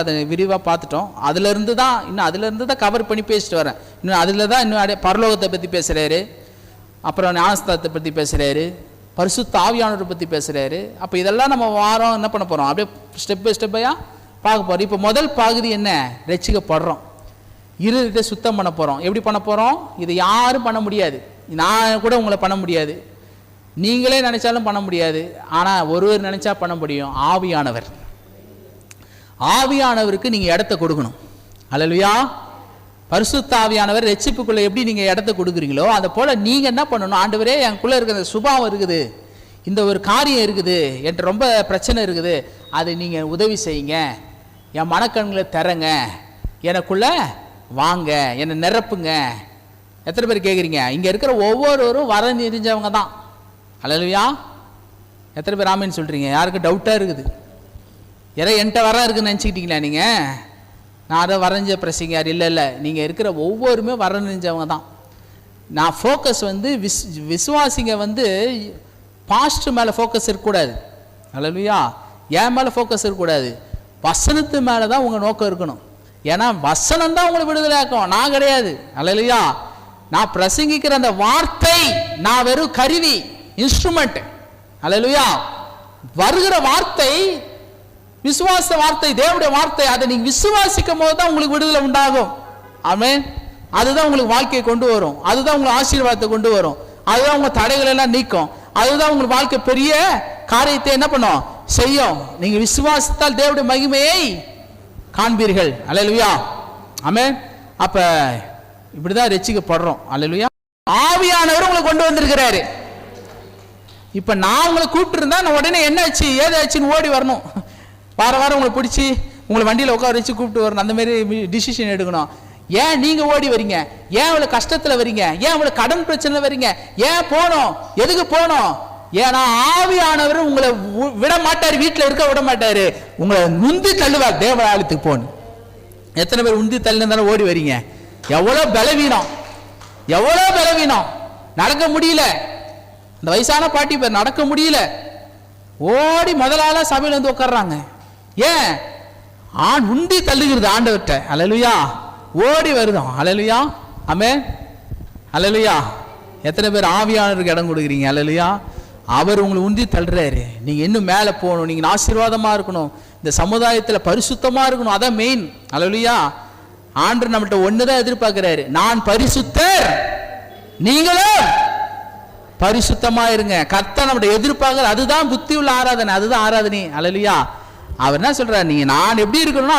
அதை விரிவாக பார்த்துட்டோம். அதுலேருந்து தான் இன்னும் அதுலேருந்து தான் கவர் பண்ணி பேசிட்டு வரேன். இன்னும் அதில் தான் இன்னும் அப்படியே பரலோகத்தை பற்றி பேசுகிறாரு அப்புறம் ஞானஸ்தானத்தை பற்றி பேசுகிறாரு பரிசு தாவியானவரை பற்றி பேசுகிறாரு அப்போ இதெல்லாம் நம்ம வாரம் என்ன பண்ண போகிறோம் அப்படியே ஸ்டெப் பை ஸ்டெப்பையாக பார்க்க போகிறோம் இப்போ முதல் பகுதி என்ன? ரட்சிக்கப்படுறோம் இருதயத்தை சுத்தம் பண்ண போகிறோம் எப்படி பண்ண போகிறோம் இதை யாரும் பண்ண முடியாது. நான் கூட உங்களை பண்ண முடியாது. நீங்களே நினைச்சாலும் பண்ண முடியாது. ஆனால் ஒருவர் நினச்சா பண்ண முடியும். ஆவியானவர். ஆவியானவருக்கு நீங்கள் இடத்த கொடுக்கணும். அல்லலுயா பரிசுத்தாவியானவர் ஆவியானவர் எப்படி நீங்கள் இடத்த கொடுக்குறீங்களோ அதை போல் நீங்கள் என்ன பண்ணணும்? ஆண்டவரே எனக்குள்ளே இருக்கிற அந்த சுபாவம் இருக்குது. இந்த ஒரு காரியம் இருக்குது. என்கிட்ட ரொம்ப பிரச்சனை இருக்குது. அதை நீங்கள் உதவி செய்யுங்க. என் மனக்கண்களை தரங்க எனக்குள்ள வாங்க. என்னை நிரப்புங்க. எத்தனை பேர் கேட்குறீங்க இங்கே இருக்கிற ஒவ்வொருவரும் வர தெரிஞ்சவங்க தான். அல்லலுயா எத்தனை பேர் ஆமின்னு சொல்கிறீங்க யாருக்கு டவுட்டாக இருக்குது? ஏதோ என்கிட்ட வர இருக்குன்னு நினச்சிக்கிட்டீங்களா நீங்கள் நான் அதை வரைஞ்ச பிரசிங்கார் இல்லை இல்லை. நீங்கள் இருக்கிற ஒவ்வொருமே வர நினைஞ்சவங்க தான். நான் ஃபோக்கஸ் வந்து விஸ் விசுவாசிங்க வந்து பாஸ்ட் மேலே ஃபோக்கஸ் இருக்கக்கூடாது. அல்லையா என் மேலே ஃபோக்கஸ் இருக்கக்கூடாது. வசனத்து மேலே தான் உங்கள் நோக்கம் இருக்கணும். ஏன்னா வசனம் தான் உங்களை விடுதலையாக்கும் நான் கிடையாது. அல்லையா நான் பிரசங்கிக்கிற அந்த வார்த்தை நான் வெறும் கருவி இன்ஸ்ட்ருமெண்ட் அல்லையா வருகிற வார்த்தை விசுவாச வார்த்தை தேவனுடைய வார்த்தை அதை நீங்க விசுவாசிக்கும் போது தான் உங்களுக்கு விடுதலை உண்டாகும். ஆமென். அதுதான் உங்களுக்கு வாழ்க்கையை கொண்டு வரும். அதுதான் உங்களுக்கு ஆசீர்வாதத்தை கொண்டு வரும். அதுதான் உங்க தடைகள் எல்லாம் நீக்கும். அதுதான் உங்களுக்கு வாழ்க்கை பெரிய காரியத்தை என்ன பண்ணும்? செய்யும். நீங்க விசுவாசித்தால் தேவடைய மகிமையை காண்பீர்கள். அல்லேலூயா. ஆமென். அப்ப இப்படிதான் ரசிக்கப்படுறோம். அலையலுயா ஆவியானவர் உங்களை கொண்டு வந்திருக்கிறாரு. இப்ப நான் உங்களை கூப்பிட்டு இருந்தா நான் உடனே என்ன ஆச்சு ஏதாச்சுன்னு ஓடி வரணும். வார வாரம் உங்களை பிடிச்சி உங்களை வண்டியில் உட்கார வச்சு கூப்பிட்டு வரணும். அந்த மாதிரி டிசிஷன் எடுக்கணும். ஏன் நீங்கள் ஓடி வரீங்க? ஏன் இவ்வளோ கஷ்டத்தில் வரீங்க? ஏன் இவ்வளோ கடன் பிரச்சனை வரீங்க? ஏன் போனோம்? எதுக்கு போனோம்? ஏன்னா ஆவியானவர் உங்களை விட மாட்டார் வீட்டில் இருக்க விட மாட்டார். உங்களை முந்தி தள்ளுவார் தேவாலயத்துக்கு போன்னு. எத்தனை பேர் உந்தி தள்ளினாலும் ஓடி வரீங்க? எவ்வளோ பலவீனம். எவ்வளோ பலவீனம். நடக்க முடியல. இந்த வயசான பாட்டி பேர் நடக்க முடியல. ஓடி முதலால சபையில் வந்து உட்கார்றாங்க. ஏன்? ஆண் உண்டி தள்ளுகிறது ஆண்டவர்கிட்ட. அலலுயா ஓடி வருதோம் அலலுயா அமே அலலுயா எத்தனை பேர் ஆவியானவருக்கு இடம் கொடுக்குறீங்க? அலலுயா அவர் உங்களை உந்தி தள்ளுறாரு. நீங்கள் இன்னும் மேலே போகணும். நீங்கள் ஆசீர்வாதமாக இருக்கணும். இந்த சமுதாயத்தில் பரிசுத்தமாக இருக்கணும். அதான் மெயின் அலலுயா ஆண்டு நம்மகிட்ட ஒன்று தான் எதிர்பார்க்குறாரு. நான் பரிசுத்தர். நீங்களும் பரிசுத்தமாக இருங்க. கர்த்தா நம்மகிட்ட எதிர்பார்க்குற அதுதான் புத்தி உள்ள ஆராதனை. அதுதான் ஆராதனை. அலலியா அவர் என்ன சொல்றாரு? நீங்க நான் எப்படி இருக்கணும்னா